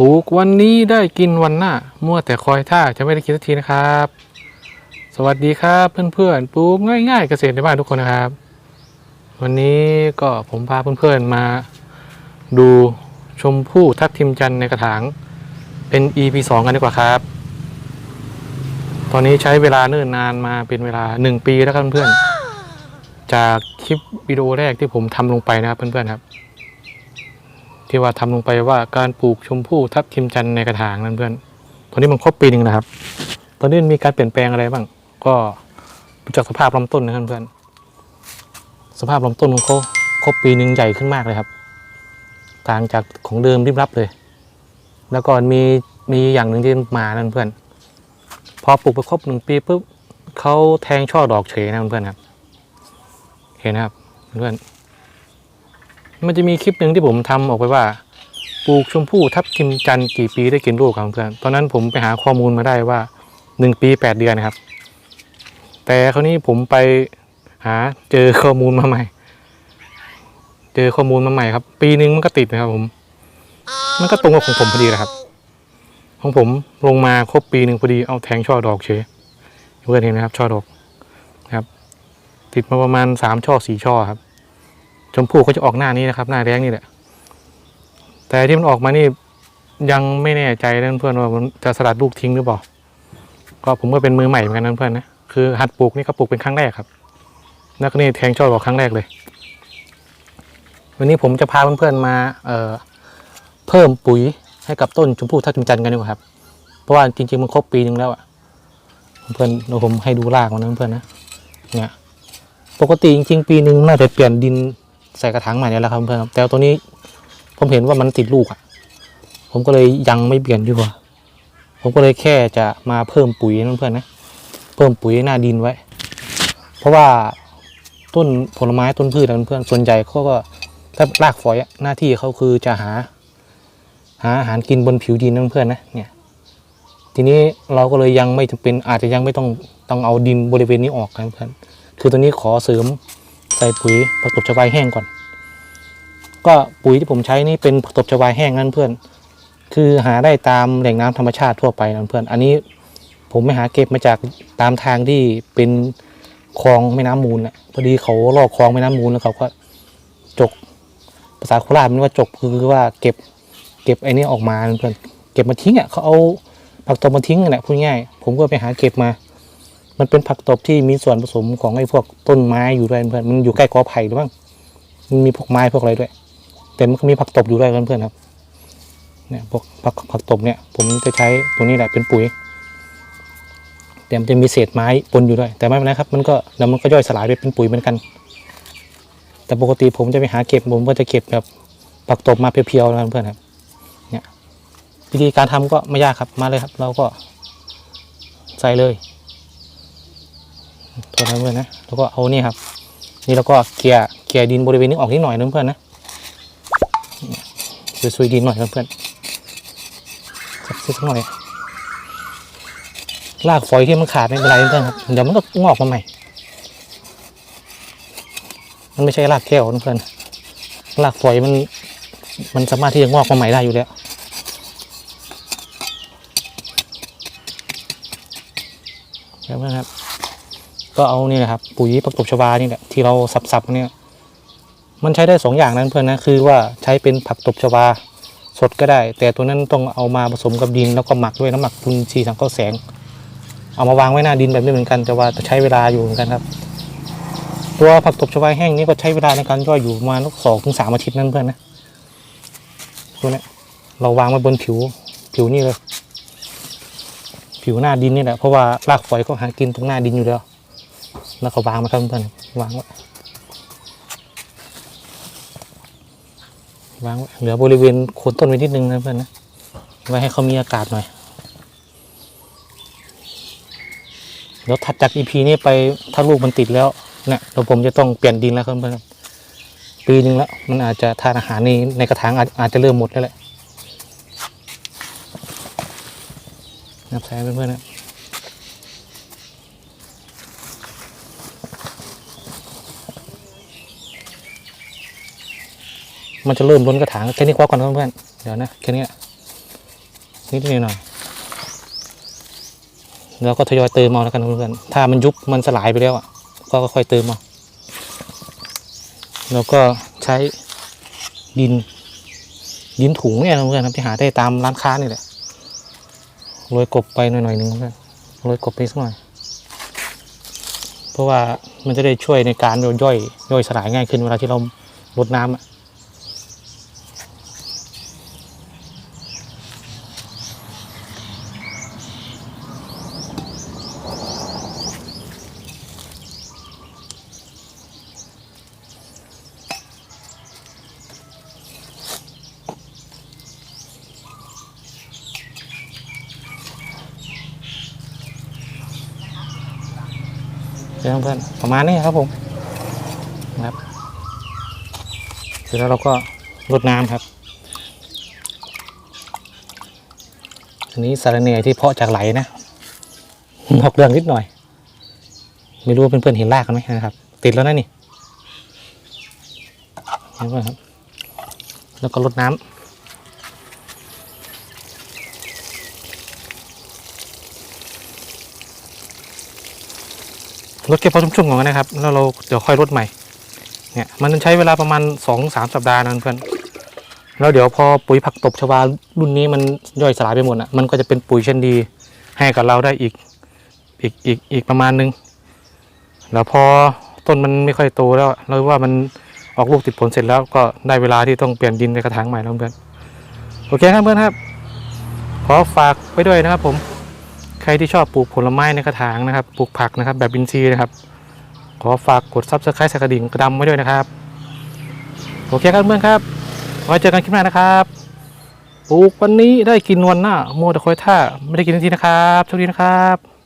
ปลูกวันนี้ได้กินวันหน้ามั่วแต่คอยท่าจะไม่ได้กินสักทีนะครับ สวัสดีครับเพื่อนๆปลูกง่าย ๆ เกษตรในบ้านทุกคนนะครับ วันนี้ก็ผมพาเพื่อนๆมา ดูชมพู่ทับทิมจันในกระถาง เป็น EP 2 กันดีกว่าครับ ตอนนี้ใช้เวลาเนิ่นนานมาเป็นเวลา 1 ปีแล้วครับเพื่อนๆจากคลิปวิดีโอแรกที่ผมทำลงไปนะครับเพื่อนๆครับ ที่ว่าทำลงไปว่าการปลูกชมพู่ทับทิมจันในกระถางนั่นเพื่อน ตอนนี้มันครบปีหนึ่งนะครับ ตอนนี้มันมีการเปลี่ยนแปลงอะไรบ้าง ก็จากสภาพลำต้นนะครับเพื่อน สภาพลำต้นของเขาครบปีหนึ่งใหญ่ขึ้นมากเลยครับ ต่างจากของเดิมริบรับเลย แล้วก็มีมีอย่างหนึ่งที่มานั่นเพื่อน พอปลูกไปครบหนึ่งปีปุ๊บเขาแทงช่อดอกเฉยนะเพื่อนครับ เห็นนะครับเพื่อน มันจะมีคลิปหนึ่งที่ผมทำออกไปว่าปลูกชมพู่ทับทิมจันทร์กี่ปีได้กินลูกครับเพื่อนตอนนั้นผมไปหาข้อมูลมาได้ว่าหนึ่งปีแปดเดือนนะครับ แต่คราวนี้ผมไปหาเจอข้อมูลมาใหม่ เจอข้อมูลมาใหม่ครับ ปีหนึ่งมันก็ติดนะครับผม มันก็ตรงกับของผมพอดีเลยครับ ของผมลงมาครบปีหนึ่งพอดีเอาแทงช่อดอกเฉยเพื่อนเห็นไหมครับช่อดอกนะครับ ติดมาประมาณสามช่อสี่ช่อครับ ชมพู่เขาจะออกหน้านี้นะครับ หน้าแดงนี่แหละ แต่ที่มันออกมานี่ยังไม่แน่ใจนะเพื่อนว่ามันจะสลัดลูกทิ้งหรือเปล่า ก็ผมก็เป็นมือใหม่เหมือนกันนะเพื่อนนะ คือหัดปลูกนี่ก็ปลูกเป็นครั้งแรกครับแล้วก็นี่แทงช่อดอกครั้งแรกเลย วันนี้ผมจะพาเพื่อนๆมาเเพิ่มปุ๋ยให้กับต้นชมพู่ทับทิมจันกันดีกว่าครับ เพราะว่าจริงๆมันครบปีหนึ่งแล้วอะเพื่อนเดี๋ยวผมให้ดูรากมันนะเพื่อนนะ เนี่ย ปกติจริงๆปีหนึ่งน่าจะเปลี่ยนดิน ใส่กระถางใหม่เนี่ยแหละครับเพื่อนครับแต่ตัวนี้ผมเห็นว่ามันติดลูกอะผมก็เลยยังไม่เปลี่ยนดีกว่า ผมก็เลยแค่จะมาเพิ่มปุ๋ยนะเพื่อนนะ เพิ่มปุ๋ยหน้าดินไว้ เพราะว่าต้นผลไม้ต้นพืชนะเพื่อนส่วนใหญ่เขาก็ถ้ารากฝอยหน้าที่เขาคือจะหา หาอาหารกินบนผิวดินนะเพื่อนนะเนี่ย ทีนี้เราก็เลยยังไม่จำเป็นอาจจะยังไม่ต้องต้องเอาดินบริเวณนี้ออกนะเพื่อนคือตัวนี้ขอเสริม ใส่ปุ๋ยผักตบชวายแห้งก่อน ก็ปุ๋ยที่ผมใช้นี่เป็นผักตบชวายแห้งนั่นเพื่อน คือหาได้ตามแหล่งน้ำธรรมชาติทั่วไปนั่นเพื่อน อันนี้ผมไม่หาเก็บมาจากตามทางที่เป็นคลองแม่น้ำมูลน่ะพอดีเขาลอกคลองแม่น้ำมูลแล้วเขาก็จกภาษาโคราชมันว่าจกคือว่าเก็บเก็บไอ้นี่ออกมาเพื่อนเก็บมาทิ้งอะเขาเอาผักตบมาทิ้งนั่นแหละพูดง่ายผมก็ไปหาเก็บมา มันเป็นผักตบที่มีส่วนผสมของไอ้พวกต้นไม้อยู่ด้วยเพื่อนมันอยู่ใกล้กอไผ่หรือบ้างมันมีพวกไม้พวกอะไรด้วย แต่มันก็มีผักตบอยู่ด้วยเพื่อนๆครับเนี่ยพวกผักผักตบเนี่ย ผมจะใช้ตัวนี้แหละเป็นปุ๋ยแต่มันจะมีเศษไม้ปนอยู่ด้วย แต่ไม่เป็นไรครับ มันก็เดี๋ยวมันก็ย่อยสลายไปเป็นปุ๋ยเหมือนกัน แต่ปกติผมจะไปหาเก็บผมก็จะเก็บแบบผักตบมาเพียวๆนะเพื่อนครับ เนี่ยวิธีการทำก็ไม่ยากครับมาเลยครับ เราก็ใส่เลย ตัวนั้นเพื่อนนะแล้วก็เอานี่ครับ นี่แล้วก็เกลี่ยเกลี่ยดินบริเวณนี้ออกนิดหน่อยนะเพื่อนนะซุยๆดินหน่อยนะเพื่อนสักสักหน่อยรากฝอยที่มันขาดไม่เป็นไรเพื่อนครับเดี๋ยวมันก็งอกมาใหม่ มันไม่ใช่รากแก้วนะเพื่อนรากฝอยมัน มันสามารถที่จะงอกมาใหม่ได้อยู่แล้วเห็นไหมครับ ก็เอานี่นะครับปุ๋ยประกบชวานี่แหละที่เราสับๆเนี่ยมันใช้ได้สองอย่างนั้นเพื่อนนะคือว่าใช้เป็นผักตบชวาสดก็ได้ แต่ตัวนั้นต้องเอามาผสมกับดินแล้วก็หมักด้วยน้ำหมักจุลินทรีย์สังเคราะห์แสง เอามาวางไว้หน้าดินแบบนี้เหมือนกันแต่ว่าจะใช้เวลาอยู่เหมือนกันครับ ตัวผักตบชวาแห้งนี้ก็ใช้เวลาในการย่อยอยู่ประมาณสองถึงสามอาทิตย์นั่นเพื่อนนะตัวนี้เราวางไว้บนผิวผิวนี่เลย ผิวหน้าดินนี่แหละเพราะว่ารากฝอยก็หากินตรงหน้าดินอยู่แล้ว แล้วก็วางมาครับเพื่อนวางไว้วางไว้เหลือบริเวณโคนต้นไว้นิดนึงนะเพื่อนนะไว้ให้เขามีอากาศหน่อยเดี๋ยวถัดจากอีพีนี้ไปถ้าลูกมันติดแล้วเนี่ยเราผมจะต้องเปลี่ยนดินแล้วครับเพื่อนปีหนึ่งแล้วมันอาจจะทานอาหารในในกระถางอาจอาจจะเริ่มหมดแล้วแหละนับใช้เพื่อนๆนะ มันจะเริ่มล้นกระถางแค่นี้กว่าก่อนเพื่อนเดี๋ยวนะแค่นี้นิดๆหน่อยๆแล้วก็ทยอยเติมเอาแล้วกันเพื่อนถ้ามันยุบมันสลายไปแล้วอะก็ค่อยเติมเอาแล้วก็ใช้ดิน ดินถุงเนี่ยเพื่อนครับที่หาได้ตามร้านค้านี่แหละโรยกบไปหน่อยหนึ่งเพื่อนโรยกบไปสักหน่อย เพราะว่ามันจะได้ช่วยในการย่อยย่อยสลายง่ายขึ้นเวลาที่เราลดน้ำอะ เพื่อนๆประมาณนี้ครับผมนะครับเสร็จแล้วเราก็รดน้ำครับอันนี้สารเนยที่เพาะจากไหลนะนอกเรื่องนิดหน่อย ไม่รู้เพื่อนๆเห็นรากกันไหมนะครับ ติดแล้วนะนี่เห็นไหมครับ แล้วก็รดน้ำ รถเก็บพอชุ่มๆก่อนนะครับ แล้วเราเดี๋ยวค่อยรถใหม่ เนี่ย มันใช้เวลาประมาณสองสามสัปดาห์นะเพื่อนแล้วเดี๋ยวพอปุ๋ยผักตบชวารุ่นนี้มันย่อยสลายไปหมดอะ มันก็จะเป็นปุ๋ยชั้นดี ให้กับเราได้อีกอีกอีกอีกประมาณนึง แล้วพอต้นมันไม่ค่อยโตแล้วเราว่ามันออกลูกติดผลเสร็จแล้วก็ได้เวลาที่ต้องเปลี่ยนดินในกระถางใหม่แล้วเพื่อนโอเคครับเพื่อนครับ ขอฝากไปด้วยนะครับผม รที่ชอบปลูกผลไม้ในกระถางนะครับ ปลูกผักนะครับ แบบบินซีย์นะครับ ขอฝากกดซับสไครต์สกระดิ่งกระดำไว้ด้วยนะครับ โอเคครับเพื่อนครับไว้เจอกันคลิปหน้านะครับปลูกวันนี้ได้กินวันหน้าโมแต่คอยท่าไม่ได้กินทันทีนะครับโชคดีนะครับ